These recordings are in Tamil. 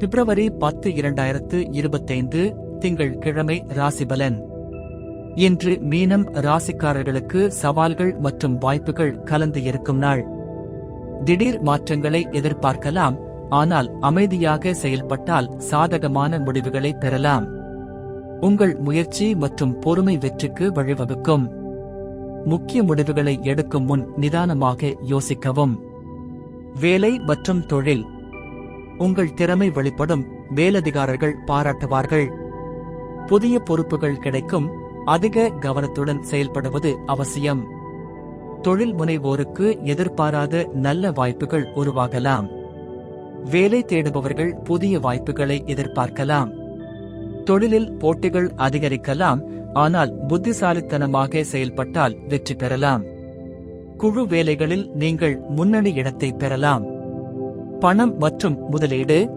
பிப்ரவரி பத்து இரண்டாயிரத்து இருபத்தைந்து திங்கள் கிழமை ராசிபலன். இன்று மீனம் ராசிக்காரர்களுக்கு சவால்கள் மற்றும் வாய்ப்புகள் கலந்து இருக்கும் நாள். திடீர் மாற்றங்களை எதிர்பார்க்கலாம் ஆனால் அமைதியாக செயல்பட்டால் சாதகமான முடிவுகளை பெறலாம். உங்கள் முயற்சி மற்றும் பொறுமை வெற்றிக்கு வழிவகுக்கும். முக்கிய முடிவுகளை எடுக்கும் முன் நிதானமாக யோசிக்கவும். வேலை மற்றும் தொழில் உங்கள் திறமை வெளிப்படும் மேலதிகாரர்கள் பாராட்டுவார்கள். புதிய பொறுப்புகள் கிடைக்கும் அதிக கவனத்துடன் செயல்படுவது அவசியம். தொழில் முனைவோருக்கு எதிர்பாராத நல்ல வாய்ப்புகள் உருவாகலாம். வேலை தேடுபவர்கள் புதிய வாய்ப்புகளை எதிர்பார்க்கலாம். தொழிலில் போட்டிகள் அதிகரிக்கலாம் ஆனால் புத்திசாலித்தனமாக செயல்பட்டால் வெற்றி பெறலாம். குழு வேலைகளில் நீங்கள் முன்னணி இடத்தை பெறலாம். பணம் மற்றும் முதலீடு.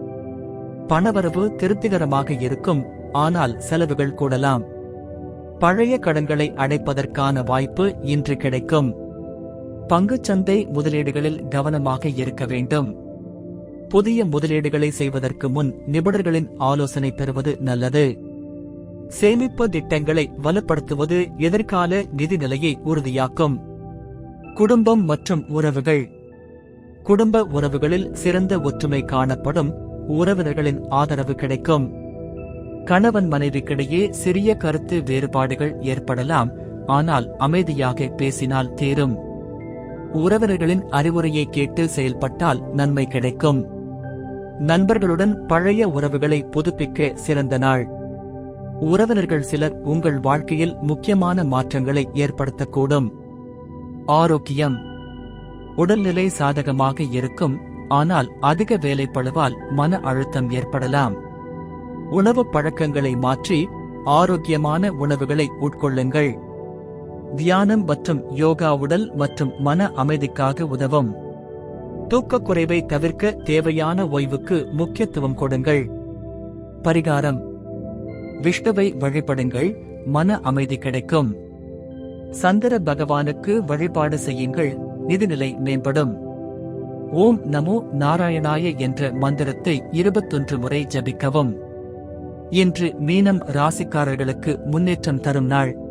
பணவரவு திருப்திகரமாக இருக்கும் ஆனால் செலவுகள் கூடலாம். பழைய கடன்களை அடைப்பதற்கான வாய்ப்பு இன்று கிடைக்கும். பங்குச்சந்தை முதலீடுகளில் கவனமாக இருக்க வேண்டும். புதிய முதலீடுகளை செய்வதற்கு முன் நிபுணர்களின் ஆலோசனை பெறுவது நல்லது. சேமிப்பு திட்டங்களை வலுப்படுத்துவது எதிர்கால நிதி நிலையை உறுதியாக்கும். குடும்பம் மற்றும் உறவுகள். குடும்ப உறவுகளில் சிறந்த ஒற்றுமை காணப்படும் உறவினர்களின் ஆதரவு கிடைக்கும். கணவன் மனைவிக்கிடையே சிறிய கருத்து வேறுபாடுகள் ஏற்படலாம் ஆனால் அமைதியாக பேசினால் தீரும். உறவினர்களின் அறிவுரையை கேட்டு செயல்பட்டால் நன்மை கிடைக்கும். நண்பர்களுடன் பழைய உறவுகளை புதுப்பிக்க சிறந்த நாள். உறவினர்கள் சிலர் உங்கள் வாழ்க்கையில் முக்கியமான மாற்றங்களை ஏற்படுத்தக்கூடும். ஆரோக்கியம். உடல்நிலை சாதகமாக இருக்கும் ஆனால் அதிக வேலைப்பளவால் மன அழுத்தம் ஏற்படலாம். உணவு பழக்கங்களை மாற்றி ஆரோக்கியமான உணவுகளை உட்கொள்ளுங்கள். தியானம் மற்றும் யோகா உடல் மற்றும் மன அமைதிக்காக உதவும். தூக்கக் குறைவை தவிர்க்க தேவையான ஓய்வுக்கு முக்கியத்துவம் கொடுங்கள். பரிகாரம். விஷ்ணுவை வழிபடுங்கள் மன அமைதி கிடைக்கும். சந்திர பகவானுக்கு வழிபாடு செய்யுங்கள் நிதிநிலை மேம்படும். ஓம் நமோ நாராயணாய என்ற மந்திரத்தை இருபத்தொன்று முறை ஜபிக்கவும். இன்று மீனம் ராசிக்காரர்களுக்கு முன்னேற்றம் தரும் நாள்.